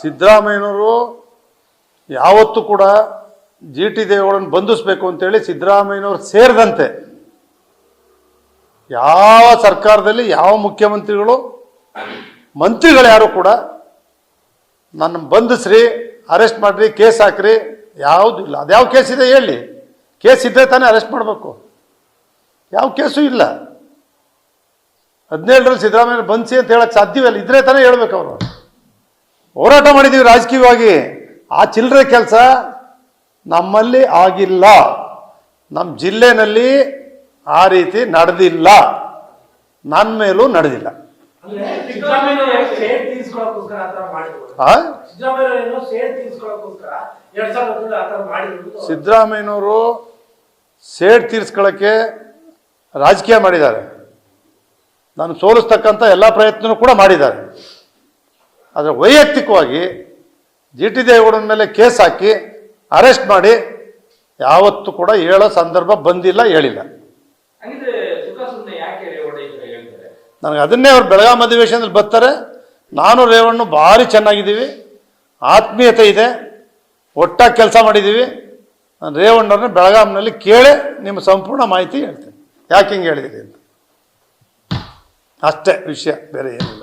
ಸಿದ್ದರಾಮಯ್ಯನವರು ಯಾವತ್ತೂ ಕೂಡ ಜಿ ಟಿ ದೇವೇಗೌಡನ ಬಂಧಿಸ್ಬೇಕು ಅಂತೇಳಿ ಸಿದ್ದರಾಮಯ್ಯನವರು ಸೇರಿದಂತೆ ಯಾವ ಸರ್ಕಾರದಲ್ಲಿ ಯಾವ ಮುಖ್ಯಮಂತ್ರಿಗಳು, ಮಂತ್ರಿಗಳು ಯಾರು ಕೂಡ ನನ್ನ ಬಂಧಿಸ್ರಿ, ಅರೆಸ್ಟ್ ಮಾಡ್ರಿ, ಕೇಸ್ ಹಾಕ್ರಿ, ಯಾವುದು ಇಲ್ಲ. ಅದ್ಯಾವ ಕೇಸ್ ಇದೆ ಹೇಳಿ. ಕೇಸ್ ಇದ್ದರೆ ತಾನೇ ಅರೆಸ್ಟ್ ಮಾಡಬೇಕು. ಯಾವ ಕೇಸು ಇಲ್ಲ. ಹದಿನೇಳರಲ್ಲಿ ಸಿದ್ದರಾಮಯ್ಯ ಬಂಧಿಸಿ ಅಂತ ಹೇಳಕ್ಕೆ ಸಾಧ್ಯವಿಲ್ಲ ಇದ್ರೆ ತಾನೇ ಹೇಳ್ಬೇಕು ಅವರು. ಹೋರಾಟ ಮಾಡಿದ್ದೀವಿ ರಾಜಕೀಯವಾಗಿ. ಆ ಚಿಲ್ಲರೆ ಕೆಲಸ ನಮ್ಮಲ್ಲಿ ಆಗಿಲ್ಲ. ನಮ್ಮ ಜಿಲ್ಲೆನಲ್ಲಿ ಆ ರೀತಿ ನಡೆದಿಲ್ಲ. ನನ್ನ ಮೇಲೂ ನಡೆದಿಲ್ಲ. ಸಿದ್ದರಾಮಯ್ಯನವರು ಸೇಡ್ ತೀರಿಸ್ಕೊಳ್ಳೋಕ್ಕೆ ರಾಜಕೀಯ ಮಾಡಿದ್ದಾರೆ. ನಾನು ಸೋಲಿಸ್ತಕ್ಕಂಥ ಎಲ್ಲ ಪ್ರಯತ್ನವೂ ಕೂಡ ಮಾಡಿದ್ದಾರೆ. ಆದರೆ ವೈಯಕ್ತಿಕವಾಗಿ ಜಿ ಟಿ ದೇವೇಗೌಡನ ಮೇಲೆ ಕೇಸ್ ಹಾಕಿ ಅರೆಸ್ಟ್ ಮಾಡಿ ಯಾವತ್ತೂ ಕೂಡ ಹೇಳೋ ಸಂದರ್ಭ ಬಂದಿಲ್ಲ ಹೇಳಿಲ್ಲ. ನನಗೆ ಅದನ್ನೇ ಅವ್ರು ಬೆಳಗಾಂ ಅಧಿವೇಶನದಲ್ಲಿ ಬರ್ತಾರೆ. ನಾನು ರೇವಣ್ಣು ಭಾರಿ ಚೆನ್ನಾಗಿದ್ದೀವಿ. ಆತ್ಮೀಯತೆ ಇದೆ. ಒಟ್ಟಾಗಿ ಕೆಲಸ ಮಾಡಿದ್ದೀವಿ. ನಾನು ರೇವಣ್ಣವ್ರನ್ನ ಬೆಳಗಾಂನಲ್ಲಿ ಕೇಳಿ ನಿಮ್ಮ ಸಂಪೂರ್ಣ ಮಾಹಿತಿ ಹೇಳ್ತೇನೆ. ಯಾಕೆ ಹಿಂಗೆ ಹೇಳಿದಿರಿ ಅಂತ? ಅಷ್ಟೇ ವಿಷಯ ಬೇರೆ ಏನಿಲ್ಲ.